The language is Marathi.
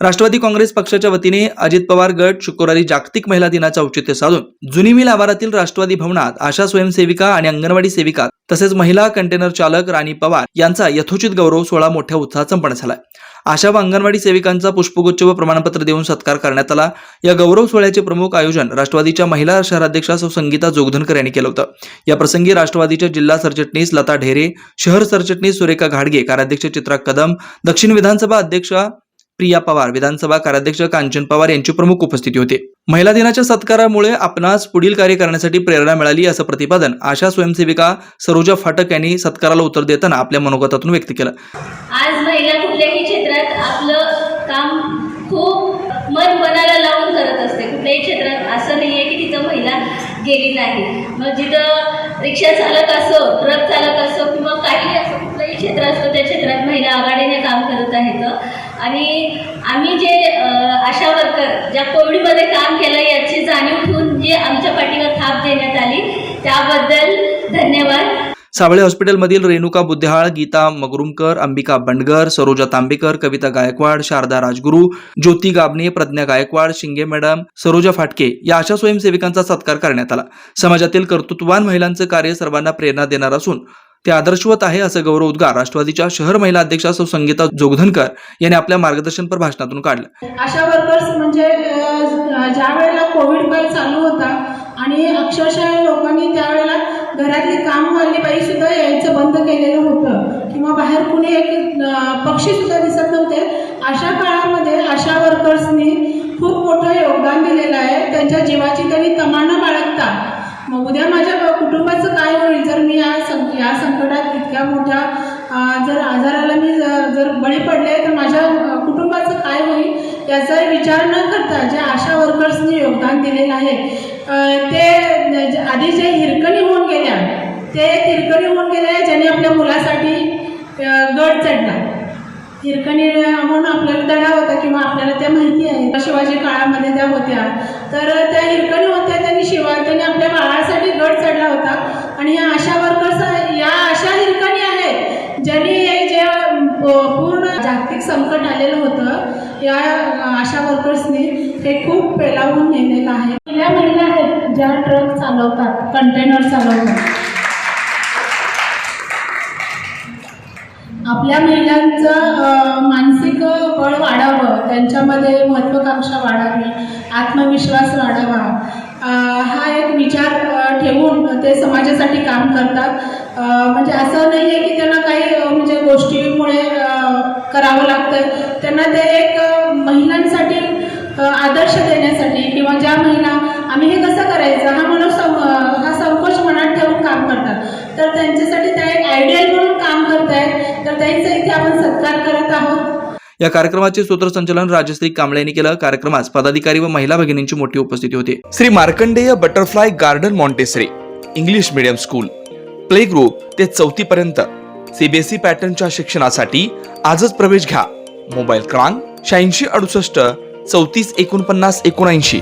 राष्ट्रवादी काँग्रेस पक्षाच्या वतीने अजित पवार गट शुक्रवारी जागतिक महिला दिनाचं औचित्य साधून जुनी मिल आवारातील राष्ट्रवादी भवनात आशा स्वयंसेविका आणि अंगणवाडी सेविका तसेच महिला कंटेनर चालक राणी पवार यांचा यथोचित गौरव सोहळा मोठ्या उत्साहात संपन्न झाला. आशा व अंगणवाडी सेविकांचा पुष्पगुच्छ व प्रमाणपत्र देऊन सत्कार करण्यात आला. या गौरव सोहळ्याचे प्रमुख आयोजन राष्ट्रवादीच्या महिला शहराध्यक्षा सौ संगीता जोगधनकर यांनी केलं होतं. या प्रसंगी राष्ट्रवादीच्या जिल्हा सरचिटणीस लता ढेरे शहर सरचिटणीस सुरेखा घाडगे कार्याध्यक्ष चित्रा कदम दक्षिण विधानसभा अध्यक्षा प्रिया पवार विधानसभा कार्याध्यक्ष कांचन पवार यांची प्रमुख उपस्थिती होते. महिला दिनाच्या सत्कारामुळे आपणास पुढील कार्य करण्यासाठी प्रेरणा मिळाली असं प्रतिपादन आशा स्वयंसेविका सरोजा फाटक यांनी सत्काराला उत्तर देताना आपल्या मनोगतातून व्यक्त केलं. आज महिला कुठल्याही क्षेत्रात आपलं काम खूप मन मनाला लावून करत असते. कुठल्याही क्षेत्रात असं नाही आहे की तिथं महिला गेली नाही. मग जिथं रिक्षा चालक असो ट्रक चालक असो किंवा काही असो कुठलंही क्षेत्र असो त्या क्षेत्रात महिला आघाडीने काम करत आहेत. आणि आम्ही जे आशा वर्कर ज्या कोविडमध्ये काम केलं याची जाणीव ठेवून जे आमच्या पाठीवर थाप देण्यात आली त्याबद्दल धन्यवाद. सावळे हॉस्पिटलमधील रेणुका बुद्धिहाळ गीता मगरुमकर अंबिका बंडगर सरोजा तांबेकर कविता गायकवाड शारदा राजगुरू ज्योती गाबणे प्रज्ञा गायकवाड शिंगे मॅडम सरोजा फाटके या अशा स्वयंसेविकांचा सत्कार करण्यात आला. समाजातील कर्तृत्ववान महिलांचं कार्य सर्वांना प्रेरणा देणार असून ते आदर्शवत आहे असं गौरव उद्गार राष्ट्रवादीच्या शहर महिला अध्यक्षा सौ संगीता जोगधनकर यांनी आपल्या मार्गदर्शनपर भाषणातून काढलं. आशा वर्कर्स म्हणजे ज्या वेळेला कोविड काळ चालू होता आणि अक्षरशः लोकांनी त्यावेळेला घरातली कामवाली बाई सुद्धा यायचं बंद केलेलं होतं किंवा बाहेर कुणी एक पक्षी सुद्धा दिसत नव्हते अशा काळामध्ये आशा वर्कर्सनी खूप मोठं योगदान दिलेलं आहे. त्यांच्या जीवाची त्यांनी तमाना बाळगता मग उद्या माझ्या कुटुंबाचं काय होईल? जर मी या सं या संकटात इतक्या मोठ्या जर आजाराला मी जर बळी पडले तर माझ्या कुटुंबाचं काय होईल याचा विचार न करता ज्या आशा वर्कर्सनी योगदान दिलेलं आहे ते आधी जे हिरकणी होऊन गेल्या ते हिरकणी होऊन गेल्या ज्याने आपल्या मुलासाठी गट गड चढला. हिरकणी म्हणून आपल्याला दडा होता किंवा आपल्याला त्या माहिती आहे. शिवाजी काळामध्ये त्या होत्या. तर त्या हिरकणी होत्या त्यांनी शिवा त्यांनी आपल्या बाळा आणि या आशा वर्कर्स या अशा हिरकणी आहेत ज्यांनी हे जे पूर्ण जागतिक संकट आलेलं होतं या आशा वर्कर्सनी हे खूप पेलावून नेलेलं आहे. पहिल्या महिला आहेत ज्या ट्रक चालवतात कंटेनर चालवतात. आपल्या महिलांचं मानसिक बळ वाढावं त्यांच्यामध्ये महत्त्वाकांक्षा वाढावी आत्मविश्वास वाढावा. हा एक विचार ठेवून ते समाजासाठी काम करतात. म्हणजे असं नाही आहे की त्यांना काही म्हणजे गोष्टीमुळे करावं लागतं त्यांना ते एक महिलांसाठी आदर्श देण्यासाठी किंवा ज्या महिला आम्ही हे कसं करायचं? हा म्हणून सं हा संकोच मनात ठेवून काम करतात. तर त्यांच्यासाठी त्या एक आयडियल म्हणून काम करत आहेत तर त्यांचा इथे आपण सत्कार करत आहोत. या कार्यक्रमाचे सूत्रसंचालन राजश्री कांबळे यांनी केलं. कार्यक्रमास पदाधिकारी व महिला भगिनींची मोठी उपस्थिती होती. Shri Markandey butterfly garden Montessori English medium school. Play group ते चौथी पर्यंत. सीबीएसई पॅटर्नच्या शिक्षणासाठी आजच प्रवेश घ्या. मोबाईल क्रमांक शहाऐंशी अडुसष्ट चौतीस एकोणपन्नास एकोणऐंशी.